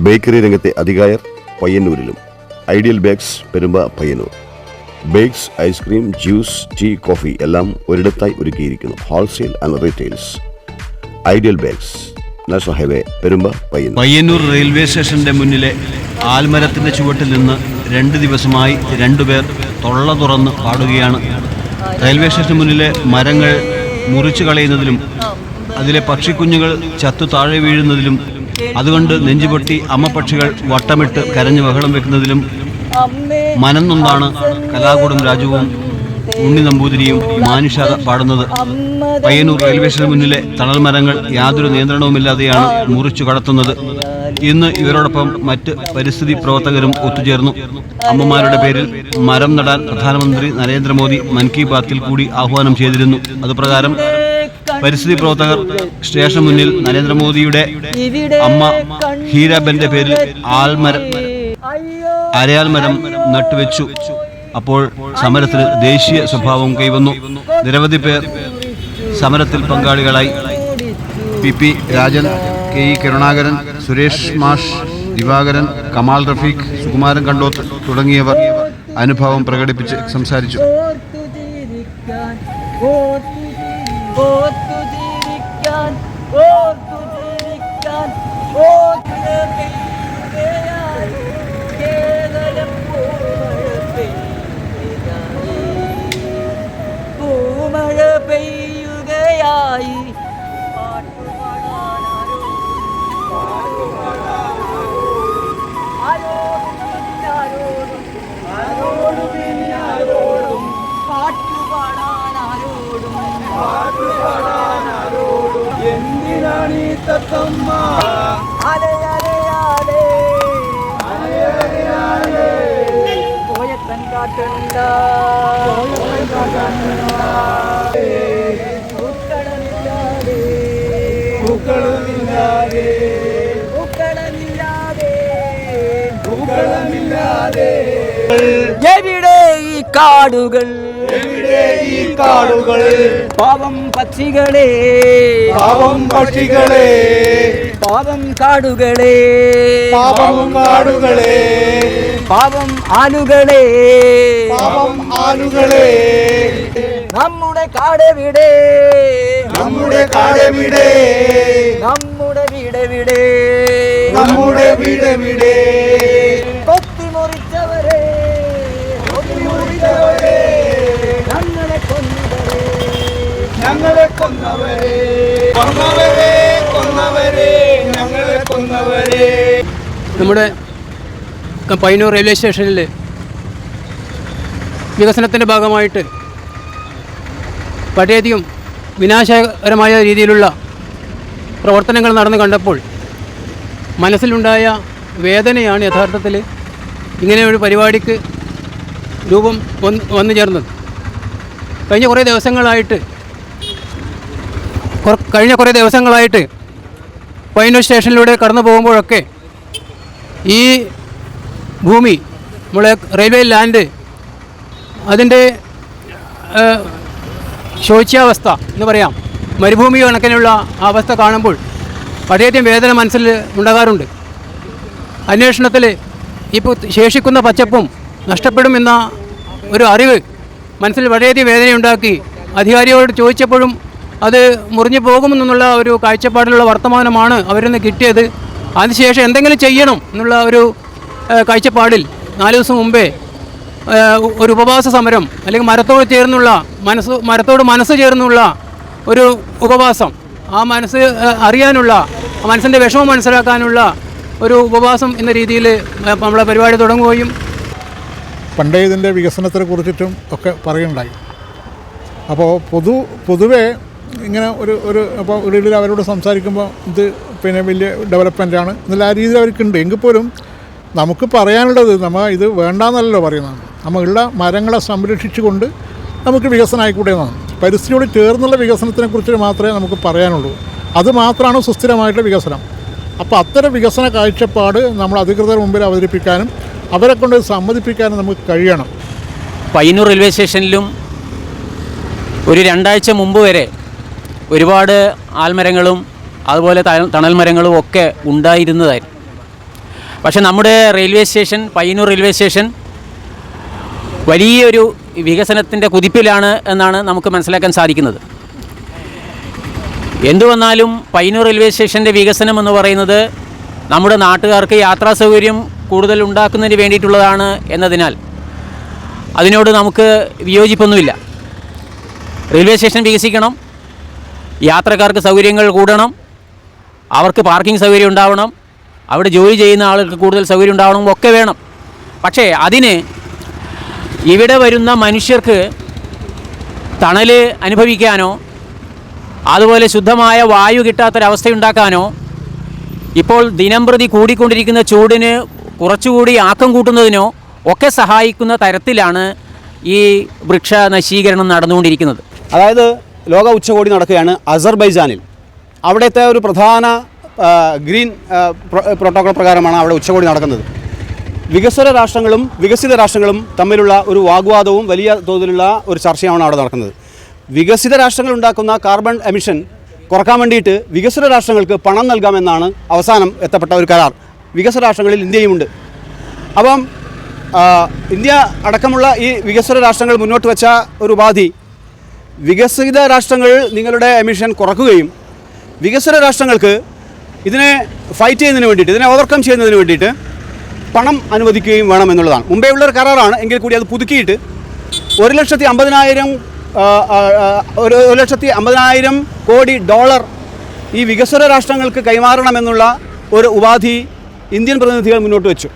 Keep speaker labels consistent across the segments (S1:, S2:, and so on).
S1: Bakery രംഗത്തെ അധികായർ പയ്യന്നൂരിലും. Ideal Bakes Perumba Payyanur. Bakes ice cream juice tea coffee എല്ലാം ഒരിടത്തായി ഒരുക്കിയിരിക്കുന്നു. Wholesale and retails. Ideal Bakes national highway Perumba Payyanur.
S2: Payyanur railway സ്റ്റേഷന്റെ മുന്നിലെ ആൽമരത്തിന്റെ ചുവട്ടിൽ നിന്ന് രണ്ട് ദിവസമായി രണ്ടുപേർ തൊള്ള തുറന്ന് പാടുകയാണ്. റെയിൽവേ സ്റ്റേഷന് മുന്നിലെ മരങ്ങൾ മുറിച്ചു കളയുന്നതിലും അതിലെ പക്ഷിക്കുഞ്ഞുങ്ങൾ ചത്തു താഴെ വീഴുന്നതിലും അതുകൊണ്ട് നെഞ്ചുപൊട്ടി അമ്മ പക്ഷികൾ വട്ടമിട്ട് കരഞ്ഞു ബഹളം വെക്കുന്നതിലും മനന്നൊന്നാണ് കലാകൂടം രാജുവും ഉണ്ണി നമ്പൂതിരിയും മാനുഷ പാടുന്നത്. പയ്യന്നൂർ റെയിൽവേ സ്റ്റേഷന് മുന്നിലെ തണൽ മരങ്ങൾ യാതൊരു നിയന്ത്രണവുമില്ലാതെയാണ് മുറിച്ചു കടത്തുന്നത്. ഇന്ന് ഇവരോടൊപ്പം മറ്റ് പരിസ്ഥിതി പ്രവർത്തകരും ഒത്തുചേർന്നു. അമ്മമാരുടെ പേരിൽ മരം നടാൻ പ്രധാനമന്ത്രി നരേന്ദ്രമോദി മൻ കി ബാത്തിൽ കൂടി ആഹ്വാനം ചെയ്തിരുന്നു. അതുപ്രകാരം പരിസ്ഥിതി പ്രവർത്തകർ സ്റ്റേഷൻ മുന്നിൽ നരേന്ദ്രമോദിയുടെ അമ്മ ഹീരാബന്റെ പേരിൽ ആൽമരം അരയാൽ മരം നട്ടുവെച്ചു. അപ്പോൾ സമരത്തിന് ദേശീയ സ്വഭാവം കൈവന്നു. നിരവധി പേർ സമരത്തിൽ പങ്കാളികളായി. P P Rajan K E Karunakaran Suresh മാഷ് ദിവാകരൻ കമാൽ റഫീഖ് സുകുമാരൻ കണ്ടോത്ത് തുടങ്ങിയവർ അനുഭവം പ്രകടിപ്പിച്ച് സംസാരിച്ചു.
S3: എവിടെ ഈ കാടുകൾ?
S4: എവിടെ ഈ കാടുകൾ?
S3: പാവം പക്ഷികളെ.
S4: പാവം പക്ഷികളെ.
S3: പാവം കാടുകളെ.
S4: പാവം കാടുകളെ.
S3: പാവം ആലുകളെ.
S4: പാവം ആലുകളെ.
S3: നമ്മുടെ കാടെവിടെ?
S4: നമ്മുടെ കാടെവിടെ?
S3: നമ്മുടെ വീടെവിടെ
S4: നമ്മുടെ വീടെവിടെ
S3: കൊത്തിമുറിച്ചവരെ
S4: കൊത്തിമുറിച്ചവരെ,
S3: ഞങ്ങളെ കൊന്നവരെ.
S4: ഞങ്ങളെ കൊന്നവരെ. കൊന്നവരെ കൊന്നവരെ ഞങ്ങളെ കൊന്നവരെ.
S5: നമ്മുടെ പയ്യന്നൂർ റെയിൽവേ സ്റ്റേഷനിൽ വികസനത്തിന്റെ ഭാഗമായിട്ട് വളരെയധികം വിനാശകരമായ രീതിയിലുള്ള പ്രവർത്തനങ്ങൾ നടന്നു കണ്ടപ്പോൾ മനസ്സിലുണ്ടായ വേദനയാണ് യഥാർത്ഥത്തിൽ ഇങ്ങനെ ഒരു പരിപാടിക്ക് രൂപം വന്ന് ചേർന്നത്. കഴിഞ്ഞ കുറേ ദിവസങ്ങളായിട്ട് കഴിഞ്ഞ കുറേ ദിവസങ്ങളായിട്ട് പൈനൂർ സ്റ്റേഷനിലൂടെ കടന്നു പോകുമ്പോഴൊക്കെ ഈ ഭൂമി നമ്മളെ റെയിൽവേ ലാൻഡ് അതിന്റെ ശോച്യാവസ്ഥ എന്ന് പറയാം. മരുഭൂമി കണക്കിനുള്ള അവസ്ഥ കാണുമ്പോൾ വളരെയധികം വേദന മനസ്സിൽ ഉണ്ടാകാറുണ്ട് അന്വേഷണത്തിൽ ഇപ്പോൾ ശേഷിക്കുന്ന പച്ചപ്പും നഷ്ടപ്പെടുമെന്ന ഒരു അറിവ് മനസ്സിൽ വളരെയധികം വേദനയുണ്ടാക്കി. അധികാരിയോട് ചോദിച്ചപ്പോഴും അത് മുറിഞ്ഞു പോകുമെന്നുള്ള ഒരു കാഴ്ചപ്പാടിലുള്ള വർത്തമാനമാണ് അവരിൽ നിന്ന് കിട്ടിയത്. അതിനുശേഷം എന്തെങ്കിലും ചെയ്യണം എന്നുള്ള ഒരു കാഴ്ചപ്പാടിൽ നാല് ദിവസം മുമ്പേ ഒരു ഉപവാസ സമരം അല്ലെങ്കിൽ മരത്തോട് ചേർന്നുള്ള മനസ്സ് മരത്തോട് മനസ്സ് ചേർന്നുള്ള ഒരു ഉപവാസം. ആ മനസ്സ് അറിയാനുള്ള ആ മനസ്സിന്റെ വിഷമം മനസ്സിലാക്കാനുള്ള ഒരു ഉപവാസം എന്ന രീതിയിൽ നമ്മളെ പരിപാടി തുടങ്ങുകയും
S6: പണ്ടേ ഇതിന്റെ വികസനത്തെ കുറിച്ചിട്ടും ഒക്കെ പറയുണ്ടായി അപ്പോൾ പൊതു പൊതുവേ ഇങ്ങനെ ഒരു ഒരു അപ്പോൾ ഇടയിൽ അവരോട് സംസാരിക്കുമ്പോൾ ഇത് പിന്നെ വലിയ ഡെവലപ്മെന്റാണ് എന്നുള്ള ആ രീതിയിൽ അവർക്കുണ്ട്. എങ്കിൽ പോലും നമുക്ക് പറയാനുള്ളത് നമ്മൾ ഇത് വേണ്ടാന്നല്ലോ പറയുന്നത്. നമ്മളുള്ള മരങ്ങളെ സംരക്ഷിച്ചുകൊണ്ട് നമുക്ക് വികസനം ആയിക്കൂടെ എന്നാണ്. പരിസ്ഥിതിയോട് ചേർന്നുള്ള വികസനത്തിനെ കുറിച്ച് മാത്രമേ നമുക്ക് പറയാനുള്ളൂ. അത് മാത്രമാണ് സുസ്ഥിരമായിട്ടുള്ള വികസനം. അപ്പോൾ അത്തരം വികസന കാഴ്ചപ്പാട് നമ്മൾ അധികൃതർ മുമ്പിൽ അവതരിപ്പിക്കാനും അവരെ കൊണ്ട് സമ്മതിപ്പിക്കാനും നമുക്ക് കഴിയണം.
S7: പയ്യന്നൂർ റെയിൽവേ സ്റ്റേഷനിലും ഒരു രണ്ടാഴ്ച മുമ്പ് വരെ ഒരുപാട് ആൽമരങ്ങളും അതുപോലെ തണൽ മരങ്ങളും ഒക്കെ ഉണ്ടായിരുന്നതായിരുന്നു. പക്ഷേ നമ്മുടെ railway station Payyanur railway station വലിയൊരു വികസനത്തിന്റെ കുതിപ്പിലാണ് എന്നാണ് നമുക്ക് മനസ്സിലാക്കാൻ സാധിക്കുന്നത്. എന്തു വന്നാലും പയ്യന്നൂർ റെയിൽവേ സ്റ്റേഷന്റെ വികസനം എന്ന് പറയുന്നത് നമ്മുടെ നാട്ടുകാർക്ക് യാത്രാ സൗകര്യം കൂടുതൽ ഉണ്ടാക്കുന്നതിന് വേണ്ടിയിട്ടുള്ളതാണ് എന്നതിനാൽ അതിനോട് നമുക്ക് വിയോജിപ്പൊന്നുമില്ല. റെയിൽവേ സ്റ്റേഷൻ വികസിക്കണം യാത്രക്കാർക്ക് സൗകര്യങ്ങൾ കൂടണം അവർക്ക് പാർക്കിംഗ് സൗകര്യം ഉണ്ടാവണം അവിടെ ജോലി ചെയ്യുന്ന ആളുകൾക്ക് കൂടുതൽ സൗകര്യം ഉണ്ടാവണം ഒക്കെ വേണം. പക്ഷേ അതിന് ഇവിടെ വരുന്ന മനുഷ്യർക്ക് തണൽ അനുഭവിക്കാനോ അതുപോലെ ശുദ്ധമായ വായു കിട്ടാത്തൊരവസ്ഥയുണ്ടാക്കാനോ ഇപ്പോൾ ദിനം പ്രതി കൂടിക്കൊണ്ടിരിക്കുന്ന ചൂടിന് കുറച്ചുകൂടി ആക്കം കൂട്ടുന്നതിനോ ഒക്കെ സഹായിക്കുന്ന തരത്തിലാണ് ഈ വൃക്ഷ നശീകരണം നടന്നുകൊണ്ടിരിക്കുന്നത്.
S8: അതായത് ലോക ഉച്ചകോടി നടക്കുകയാണ് അസർബൈജാനിൽ. അവിടുത്തെ ഒരു പ്രധാന ഗ്രീൻ പ്രോട്ടോക്കോൾ പ്രകാരമാണ് അവിടെ ഉച്ചകോടി നടക്കുന്നത്. വികസ്വര രാഷ്ട്രങ്ങളും വികസിത രാഷ്ട്രങ്ങളും തമ്മിലുള്ള ഒരു വാഗ്വാദവും വലിയ തോതിലുള്ള ഒരു ചർച്ചയാണ് അവിടെ നടക്കുന്നത്. വികസിത രാഷ്ട്രങ്ങൾ ഉണ്ടാക്കുന്ന കാർബൺ എമിഷൻ കുറയ്ക്കാൻ വേണ്ടിയിട്ട് വികസ്വര രാഷ്ട്രങ്ങൾക്ക് പണം നൽകാമെന്നാണ് അവസാനം എത്തപ്പെട്ട ഒരു കരാർ. വികസ്വര രാഷ്ട്രങ്ങളിൽ ഇന്ത്യയുമുണ്ട്. അപ്പം ഇന്ത്യ അടക്കമുള്ള ഈ വികസ്വര രാഷ്ട്രങ്ങൾ മുന്നോട്ട് വെച്ച ഒരു ഉപാധി വികസിത രാഷ്ട്രങ്ങൾ നിങ്ങളുടെ എമിഷൻ കുറക്കുകയും വികസ്വര രാഷ്ട്രങ്ങൾക്ക് ഇതിനെ ഫൈറ്റ് ചെയ്യുന്നതിന് വേണ്ടിയിട്ട് ഇതിനെ ഓവർകം ചെയ്യുന്നതിന് വേണ്ടിയിട്ട് പണം അനുവദിക്കുകയും വേണം എന്നുള്ളതാണ്. മുമ്പേ ഉള്ളൊരു കരാറാണ് എങ്കിൽ കൂടി അത് പുതുക്കിയിട്ട് ഒരു ലക്ഷത്തി അമ്പതിനായിരം ഒരു ഒരു ലക്ഷത്തി അമ്പതിനായിരം കോടി ഡോളർ ഈ വികസ്വര രാഷ്ട്രങ്ങൾക്ക് കൈമാറണമെന്നുള്ള ഒരു ഉപാധി ഇന്ത്യൻ പ്രതിനിധികൾ മുന്നോട്ട് വെച്ചു.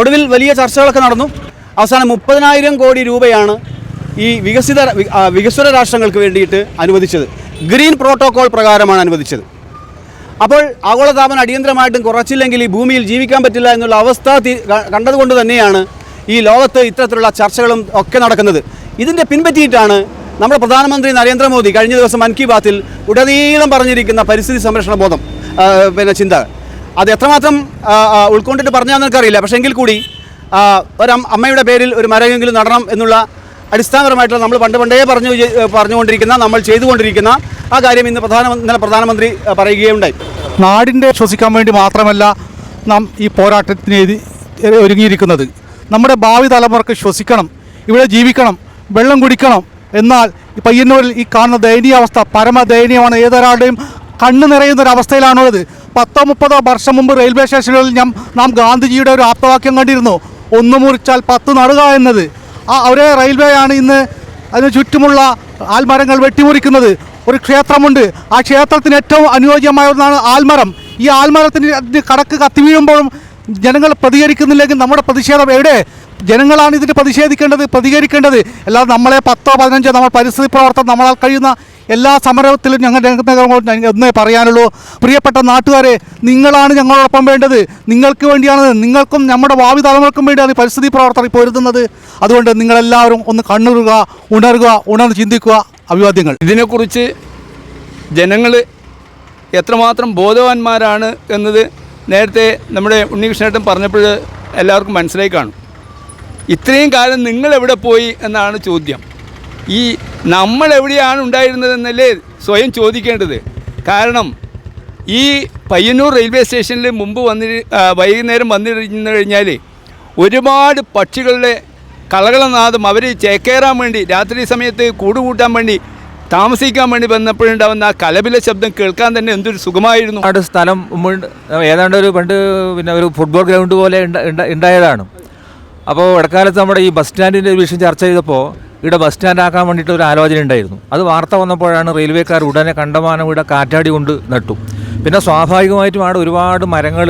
S8: ഒടുവിൽ വലിയ ചർച്ചകളൊക്കെ നടന്നു. അവസാനം മുപ്പതിനായിരം കോടി രൂപയാണ് ഈ വികസിത വികസ്വര രാഷ്ട്രങ്ങൾക്ക് വേണ്ടിയിട്ട് അനുവദിച്ചത്. ഗ്രീൻ പ്രോട്ടോകോൾ പ്രകാരമാണ് അനുവദിച്ചത്. അപ്പോൾ ആഗോളതാപനം അടിയന്തരമായിട്ടും കുറച്ചില്ലെങ്കിൽ ഈ ഭൂമിയിൽ ജീവിക്കാൻ പറ്റില്ല എന്നുള്ള അവസ്ഥ കണ്ടതുകൊണ്ട് തന്നെയാണ് ഈ ലോകത്ത് ഇത്തരത്തിലുള്ള ചർച്ചകളും ഒക്കെ നടക്കുന്നത്. ഇതിന്റെ പിൻപറ്റിയിട്ടാണ് നമ്മുടെ പ്രധാനമന്ത്രി നരേന്ദ്രമോദി കഴിഞ്ഞ ദിവസം മൻ കി ബാത്തിൽ ഉടനീളം പറഞ്ഞിരിക്കുന്ന പരിസ്ഥിതി സംരക്ഷണ ബോധം പിന്നെ ചിന്ത. അത് എത്രമാത്രം ഉൾക്കൊണ്ടിട്ട് പറഞ്ഞാന്ന് എനിക്കറിയില്ല പക്ഷേ എങ്കിൽ കൂടി ഒരു അമ്മയുടെ പേരിൽ ഒരു മരമെങ്കിലും നടണം എന്നുള്ള അടിസ്ഥാനപരമായിട്ടുള്ള നമ്മൾ പണ്ട് പണ്ടേ പറഞ്ഞു പറഞ്ഞുകൊണ്ടിരിക്കുന്ന നമ്മൾ ചെയ്തുകൊണ്ടിരിക്കുന്ന ആ കാര്യം ഇന്ന് പ്രധാനമന്ത്രി പ്രധാനമന്ത്രി പറയുകയുണ്ടായി.
S9: നാടിന്റെ ശ്വസിക്കാൻ വേണ്ടി മാത്രമല്ല നാം ഈ പോരാട്ടത്തിന് ഒരുങ്ങിയിരിക്കുന്നത്. നമ്മുടെ ഭാവി തലമുറയ്ക്ക് ശ്വസിക്കണം ഇവിടെ ജീവിക്കണം വെള്ളം കുടിക്കണം എന്നാൽ പയ്യന്നൂരിൽ ഈ കാണുന്ന ദയനീയാവസ്ഥ പരമദയനീയമാണ്. ഏതൊരാളുടെയും കണ്ണു നിറയുന്ന ഒരു അവസ്ഥയിലാണുള്ളത് പത്തോ മുപ്പതോ വർഷം മുമ്പ് റെയിൽവേ സ്റ്റേഷനുകളിൽ ഞാൻ നാം ഗാന്ധിജിയുടെ ഒരു ആപ്തവാക്യം കണ്ടിരുന്നു. ഒന്ന് മുറിച്ചാൽ പത്ത് നടുക എന്നത്. ആ ഒരേ റെയിൽവേ ആണ് ഇന്ന് അതിന് ചുറ്റുമുള്ള ആൽമരങ്ങൾ വെട്ടിമുറിക്കുന്നത്. ഒരു ക്ഷേത്രമുണ്ട്. ആ ക്ഷേത്രത്തിന് ഏറ്റവും അനുയോജ്യമായ ഒന്നാണ് ആൽമരം. ഈ ആൽമരത്തിന് കടക്ക് കത്തി വീഴുമ്പോഴും ജനങ്ങൾ പ്രതികരിക്കുന്നില്ലെങ്കിൽ നമ്മുടെ പ്രതിഷേധം എവിടെ? ജനങ്ങളാണ് ഇതിന് പ്രതിഷേധിക്കേണ്ടത് പ്രതികരിക്കേണ്ടത്. അല്ലാതെ നമ്മളെ പത്തോ പതിനഞ്ചോ നമ്മൾ പരിസ്ഥിതി പ്രവർത്തനം നമ്മളാൽ കഴിയുന്ന എല്ലാ സമരത്തിലും ഞങ്ങൾ എന്നേ പറയാനുള്ളൂ. പ്രിയപ്പെട്ട നാട്ടുകാരെ നിങ്ങളാണ് ഞങ്ങളോടൊപ്പം വേണ്ടത്. നിങ്ങൾക്ക് വേണ്ടിയാണ് നിങ്ങൾക്കും നമ്മുടെ ഭാവി തലമുറക്കും വേണ്ടിയാണ് പരിസ്ഥിതി പ്രവർത്തനം പൊരുതുന്നത്. അതുകൊണ്ട് നിങ്ങളെല്ലാവരും ഒന്ന് കണ്ണുറുക ഉണരുക ഉണർന്ന് ചിന്തിക്കുക. അഭിവാദ്യങ്ങൾ.
S4: ഇതിനെക്കുറിച്ച് ജനങ്ങൾ എത്രമാത്രം ബോധവാന്മാരാണ് എന്നത് നേരത്തെ നമ്മുടെ ഉണ്ണികൃഷ്ണേട്ടൻ പറഞ്ഞപ്പോൾ എല്ലാവർക്കും മനസ്സിലായി കാണും. ഇത്രയും കാലം നിങ്ങൾ എവിടെ പോയി എന്നാണ് ചോദ്യം. ഈ നമ്മൾ എവിടെയാണ് ഉണ്ടായിരുന്നതെന്നല്ലേ സ്വയം ചോദിക്കേണ്ടത്. കാരണം ഈ പയ്യന്നൂർ റെയിൽവേ സ്റ്റേഷനിൽ മുമ്പ് വന്നി വൈകുന്നേരം വന്നിരുന്നു കഴിഞ്ഞാൽ ഒരുപാട് പക്ഷികളുടെ കളകളനാദം അവർ ചേക്കേറാൻ വേണ്ടി രാത്രി സമയത്ത് കൂടുകൂട്ടാൻ വേണ്ടി താമസിക്കാൻ വേണ്ടി വന്നപ്പോഴുണ്ടാവുന്ന ആ കലപില ശബ്ദം കേൾക്കാൻ തന്നെ എന്തൊരു സുഖമായിരുന്നു.
S10: അവിടെ സ്ഥലം ഏതാണ്ട് ഒരു പണ്ട് പിന്നെ ഒരു ഫുട്ബോൾ ഗ്രൗണ്ട് പോലെ ഉണ്ട- ഉണ്ട- ഉണ്ടായതാണ് അപ്പോൾ ഇടക്കാലത്ത് നമ്മുടെ ഈ ബസ് സ്റ്റാൻഡിന്റെ ഒരു വിഷയം ചർച്ച ചെയ്തപ്പോൾ ഇവിടെ ബസ് സ്റ്റാൻഡ് ആക്കാൻ വേണ്ടിയിട്ട് ഒരു ആലോചന ഉണ്ടായിരുന്നു. അത് വാർത്ത വന്നപ്പോഴാണ് റെയിൽവേക്കാർ ഉടനെ കണ്ടമാനം ഇവിടെ കാറ്റാടി കൊണ്ട് നട്ടു. പിന്നെ സ്വാഭാവികമായിട്ടും അവിടെ ഒരുപാട് മരങ്ങൾ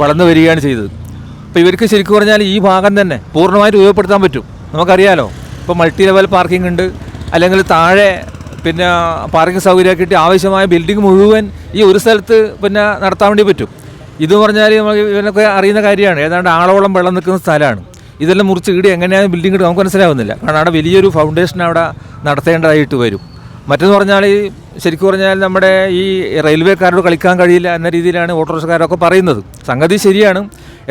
S10: വളർന്നു വരികയാണ് ചെയ്തത്. അപ്പോൾ ഇവർക്ക് ശരിക്കും പറഞ്ഞാൽ ഈ ഭാഗം തന്നെ പൂർണമായിട്ട് ഉപയോഗപ്പെടുത്താൻ പറ്റും. നമുക്കറിയാലോ ഇപ്പോൾ മൾട്ടി ലെവൽ പാർക്കിംഗ് ഉണ്ട് അല്ലെങ്കിൽ താഴെ പിന്നെ പാർക്കിംഗ് സൗകര്യമൊക്കെ കിട്ടി. ആവശ്യമായ ബിൽഡിംഗ് മുഴുവൻ ഈ ഒരു സ്ഥലത്ത് പിന്നെ നടത്താൻ വേണ്ടി പറ്റും. ഇത് പറഞ്ഞാൽ നമുക്ക് ഇവനൊക്കെ അറിയുന്ന കാര്യമാണ്. ഏതാണ്ട് ആളോളം വെള്ളം നിൽക്കുന്ന സ്ഥലമാണ്. ഇതെല്ലാം മുറിച്ച് ഇടി എങ്ങനെയാണ് ബിൽഡിംഗ് നമുക്ക് മനസ്സിലാവുന്നില്ല. കാരണം അവിടെ വലിയൊരു ഫൗണ്ടേഷൻ അവിടെ നടത്തേണ്ടതായിട്ട് വരും. മറ്റെന്ന് പറഞ്ഞാൽ ഈ ശരിക്കും പറഞ്ഞാൽ നമ്മുടെ ഈ റെയിൽവേക്കാരോട് കളിക്കാൻ കഴിയില്ല എന്ന രീതിയിലാണ് ഓട്ടോറിക്ഷക്കാരൊക്കെ പറയുന്നത്. സംഗതി ശരിയാണ്.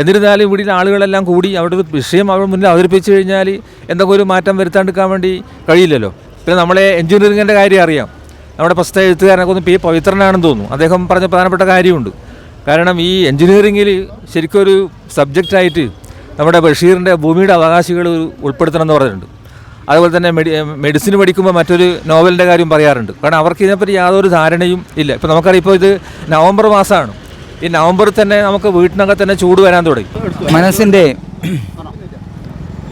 S10: എന്നിരുന്നാലും ഇവിടെ ആളുകളെല്ലാം കൂടി അവിടെ ഒരു വിഷയം അവർ മുന്നിൽ അവതരിപ്പിച്ചു കഴിഞ്ഞാൽ എന്തൊക്കെ ഒരു മാറ്റം വരുത്താണ്ടിരിക്കാൻ വേണ്ടി കഴിയില്ലല്ലോ. പിന്നെ നമ്മളെ എഞ്ചിനീയറിങ്ങിന്റെ കാര്യം അറിയാം. നമ്മുടെ പ്രസ്തുത എഴുത്തുകാരനൊക്കെ ഒന്ന് പി പവിത്രനാണെന്ന് തോന്നുന്നു. അദ്ദേഹം പറഞ്ഞ പ്രധാനപ്പെട്ട കാര്യമുണ്ട്. കാരണം ഈ എഞ്ചിനീയറിങ്ങിൽ ശരിക്കും ഒരു സബ്ജക്റ്റായിട്ട് നമ്മുടെ ബഷീറിന്റെ ഭൂമിയുടെ അവകാശികൾ ഉൾപ്പെടുത്തണം എന്ന് പറഞ്ഞിട്ടുണ്ട്. അതുപോലെ തന്നെ മെഡി മെഡിസിൻ പഠിക്കുമ്പോൾ മറ്റൊരു നോവലിന്റെ കാര്യം പറയാറുണ്ട്. കാരണം അവർക്ക് ഇതിനെപ്പറ്റി യാതൊരു ധാരണയും ഇല്ല. ഇപ്പോൾ നമുക്കറിയാം ഇപ്പോൾ ഇത് നവംബർ മാസമാണ്. ഈ നവംബറിൽ തന്നെ നമുക്ക് വീട്ടിനകത്ത് തന്നെ ചൂട് വരാൻ തുടങ്ങി.
S11: മനസ്സിന്റെ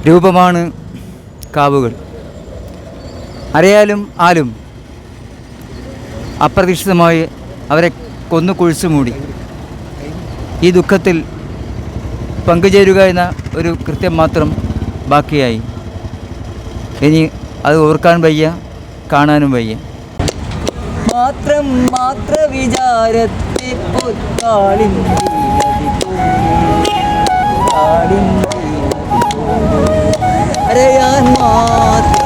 S11: രൂപമാണ് കാവുകൾ. അറിയാലും ആലും അപ്രതീക്ഷിതമായി അവരെ കൊന്നു കുഴിച്ചു മൂടി. ഈ ദുഃഖത്തിൽ പങ്കുചേരുക എന്ന ഒരു കൃത്യം മാത്രം ബാക്കിയായി. ഇനി അത് ഓർക്കാൻ വയ്യ കാണാനും വയ്യ. മാത്രം മാത്ര വിചാരത്തെ അറിയാൻ മാത്രം